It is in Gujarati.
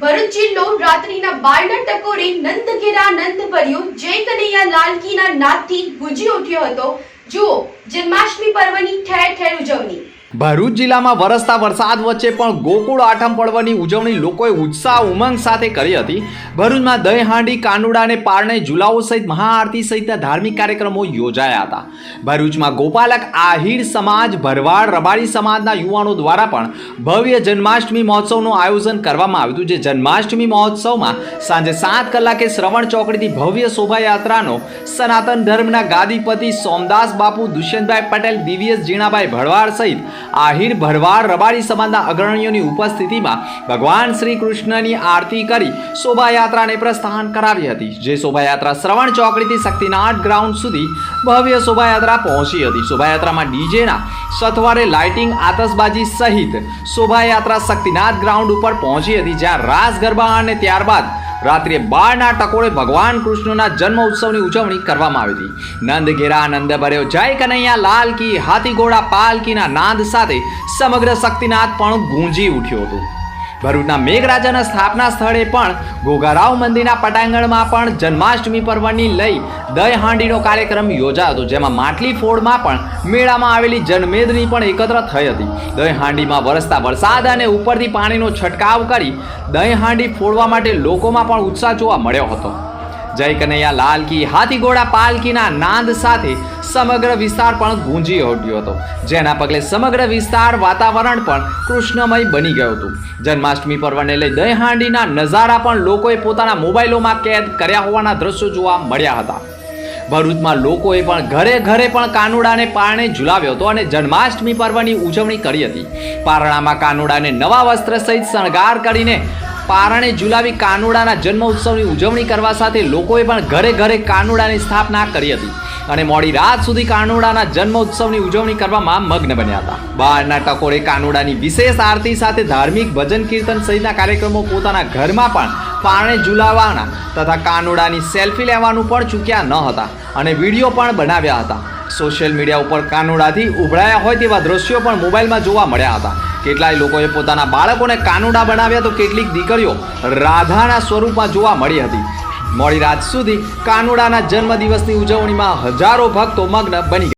ભરૂચ જિલ્લો રાત્રિના બારના ટકોરે નંદઘેરા નંદ ભર્યો. જય કનૈયા લાલકીના નાદથી ગુંજી ઉઠ્યો હતો. જુઓ, જન્માષ્ટમી પર્વની ઠેર ઠેર ઉજવણી. ભરૂચ જિલ્લામાં વરસતા વરસાદ વચ્ચે પણ ગોકુળ આઠમ પર્વની ઉજવણી લોકોએ ઉત્સાહ, ઉમંગ સાથે કરી હતી. ભરૂચમાં દહીં હાંડી, કાનુડા અને પારણે ઝુલાઓ સહિત મહાઆરતી સહિતના ધાર્મિક કાર્યક્રમો યોજાયા હતા. ભરૂચમાં ગોપાલક આહિર સમાજ, ભરવાડ, રબારી સમાજના યુવાનો દ્વારા પણ ભવ્ય જન્માષ્ટમી મહોત્સવનું આયોજન કરવામાં આવ્યું હતું, જે જન્માષ્ટમી મહોત્સવમાં સાંજે સાત કલાકે શ્રવણ ચોકડીથી ભવ્ય શોભાયાત્રાનો સનાતન ધર્મના ગાદીપતિ સોમદાસ બાપુ, દુષ્યંતભાઈ પટેલ દિવ્યેશ જીણાભાઈ ભરવાડ સહિત આહિર ભરવાડ રબારી સમાજના અગ્રણીઓની ઉપસ્થિતિમાં ભગવાન શ્રી કૃષ્ણની આરતી કરી શોભાયાત્રાને પ્રસ્થાન કરાવી હતી, જે શોભાયાત્રા શ્રવણ ચોકડીથી શક્તિનાથ ગ્રાઉન્ડ સુધી ભવ્ય શોભાયાત્રા પહોંચી હતી. શોભાયાત્રામાં ડીજેના સથવારે લાઇટિંગ, આતશબાજી સહિત શોભાયાત્રા શક્તિનાથ ગ્રાઉન્ડ ઉપર પહોંચી હતી, જ્યાં રાસ ગરબા અને ત્યારબાદ રાત્રે બારના ટકોરે ભગવાન કૃષ્ણના જન્મ ઉત્સવની ઉજવણી કરવામાં આવી હતી. નંદ ઘેરા નંદ ભર્યો જય કનૈયા લાલ કી હાથી ઘોડા પાલકીના નાદ સાથે સમગ્ર શક્તિનાથ પણ ગુંજી ઉઠ્યો હતું. ભરૂચના મેઘરાજાના સ્થાપના સ્થળે પણ ઘોઘારાવ મંદિરના પટાંગણમાં પણ જન્માષ્ટમી પર્વની લઈ દહીં હાંડીનો કાર્યક્રમ યોજાયો હતો. જેમાં માટલી ફોડમાં પણ મેળામાં આવેલી જનમેદની પણ એકત્ર થઈ હતી. દહીં હાંડીમાં વરસતા વરસાદ અને ઉપરથી પાણીનો છંટકાવ કરી દહીં હાંડી ફોડવા માટે લોકોમાં પણ ઉત્સાહ જોવા મળ્યો હતો. જય કનૈયા, લાલ કી હાથી ઘોડા પાલકીના નાદ સાથે સમગ્ર વિસ્તાર પણ ગુંજી ઉઠ્યો હતો. જેના પગલે સમગ્ર વિસ્તાર વાતાવરણ પણ કૃષ્ણમય બની ગયું હતું. જન્માષ્ટમી પર્વને લઈ દહીહાંડીના નજારા પણ લોકોએ પોતાના મોબાઈલોમાં કેદ કર્યા હોવાના દ્રશ્યો જોવા મળ્યા હતા. ભરૂચમાં લોકોએ પણ ઘરે ઘરે પણ કાનુડાને પારણે ઝુલાવ્યો હતો અને જન્માષ્ટમી પર્વની ઉજવણી કરી હતી. પારણામાં કાનુડાને નવા વસ્ત્ર સહિત શણગાર કરીને પારણે ઝુલાવી કાનુડાના જન્મ ઉત્સવની ઉજવણી કરવા સાથે લોકોએ પણ ઘરે ઘરે કાનુડાની સ્થાપના કરી હતી. અને મોડી રાત સુધી કાનુડાના જન્મ ઉત્સવની ઉજવણી કરવામાં મગ્ન બન્યા હતા. બહારના ટકોરે કાનુડાની વિશેષ આરતી સાથે ધાર્મિક ભજન કીર્તન સહિતના કાર્યક્રમો પોતાના ઘરમાં પણ પારણે ઝુલાવવાના તથા કાનુડાની સેલ્ફી લેવાનું પણ ચૂક્યા ન હતા અને વીડિયો પણ બનાવ્યા હતા. સોશિયલ મીડિયા ઉપર કાનુડાથી ઉભરાયા હોય તેવા દ્રશ્યો પણ મોબાઈલમાં જોવા મળ્યા હતા. કેટલાય લોકોએ પોતાના બાળકોને કાનુડા બનાવ્યા તો કેટલીક દીકરીઓ રાધાના સ્વરૂપમાં જોવા મળી હતી. મોડી રાત સુધી કાનુડાના જન્મદિવસની ઉજવણીમાં હજારો ભક્તો મગ્ન બની